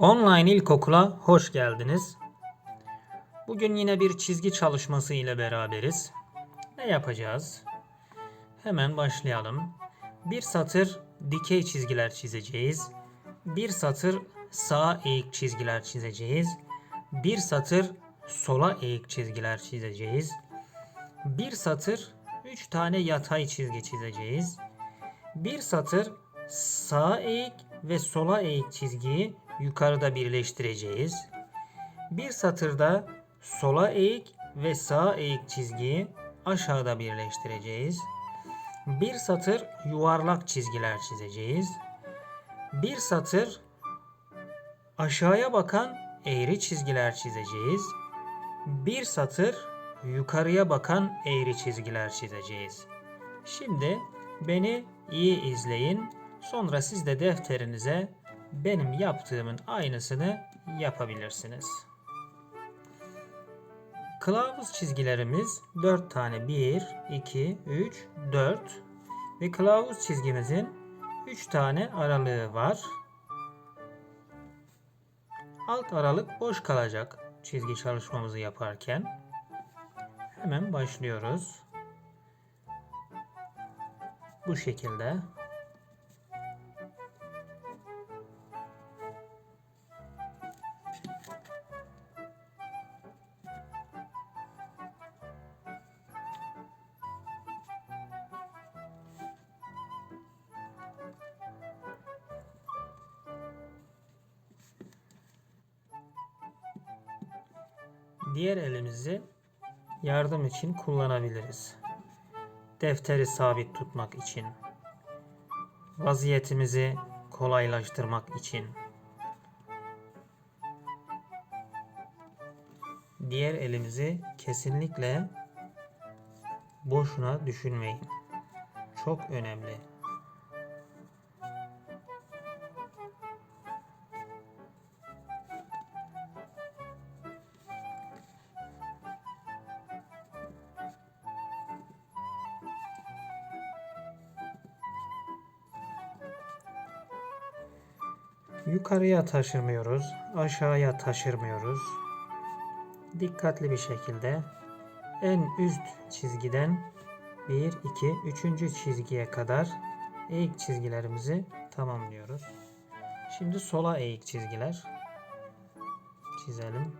Online ilkokula hoş geldiniz. Bugün yine bir çizgi çalışması ile beraberiz. Ne yapacağız? Hemen başlayalım. Bir satır dikey çizgiler çizeceğiz. Bir satır sağa eğik çizgiler çizeceğiz. Bir satır sola eğik çizgiler çizeceğiz. Bir satır 3 tane yatay çizgi çizeceğiz. Bir satır sağa eğik ve sola eğik çizgiyi yukarıda birleştireceğiz. Bir satırda sola eğik ve sağa eğik çizgiyi aşağıda birleştireceğiz. Bir satır yuvarlak çizgiler çizeceğiz. Bir satır aşağıya bakan eğri çizgiler çizeceğiz. Bir satır yukarıya bakan eğri çizgiler çizeceğiz. Şimdi beni iyi izleyin. Sonra siz de defterinize benim yaptığımın aynısını yapabilirsiniz. Kılavuz çizgilerimiz 4 tane 1, 2, 3, 4 ve kılavuz çizgimizin 3 tane aralığı var. Alt aralık boş kalacak çizgi çalışmamızı yaparken. Hemen başlıyoruz. Bu şekilde. Diğer elimizi yardım için kullanabiliriz. Defteri sabit tutmak için. Vaziyetimizi kolaylaştırmak için. Diğer elimizi kesinlikle boşuna düşünmeyin. Çok önemli. Yukarıya taşırmıyoruz, aşağıya taşırmıyoruz. Dikkatli bir şekilde en üst çizgiden 1, 2, 3. çizgiye kadar eğik çizgilerimizi tamamlıyoruz. Şimdi sola eğik çizgiler çizelim.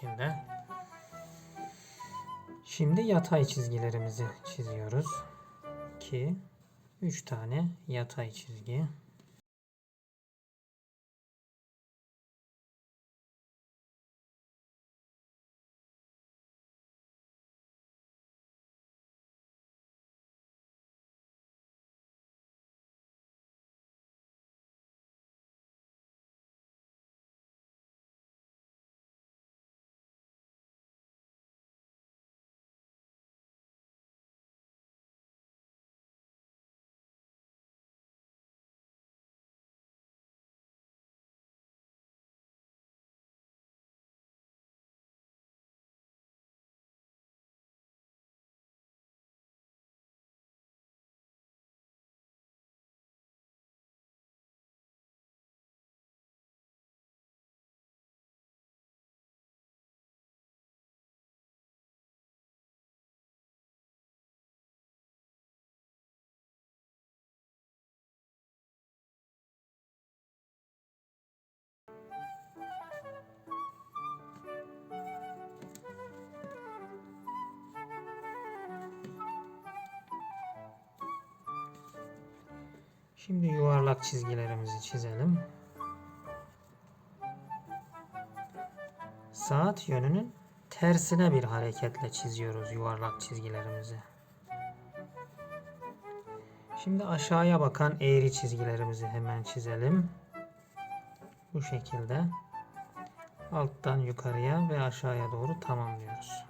Şekilde. Şimdi yatay çizgilerimizi çiziyoruz. 2 3 tane yatay çizgi. Şimdi yuvarlak çizgilerimizi çizelim. Saat yönünün tersine bir hareketle çiziyoruz yuvarlak çizgilerimizi. Şimdi aşağıya bakan eğri çizgilerimizi hemen çizelim. Bu şekilde alttan yukarıya ve aşağıya doğru tamamlıyoruz.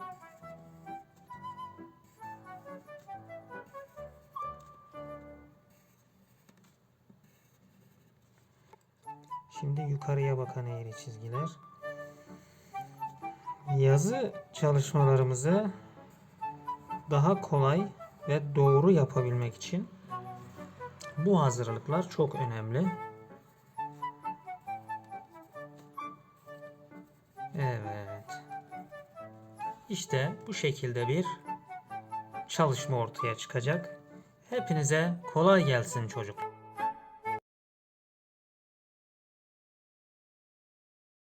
Şimdi yukarıya bakan eğri çizgiler. Yazı çalışmalarımızı daha kolay ve doğru yapabilmek için bu hazırlıklar çok önemli. Evet. İşte bu şekilde bir çalışma ortaya çıkacak. Hepinize kolay gelsin çocuk.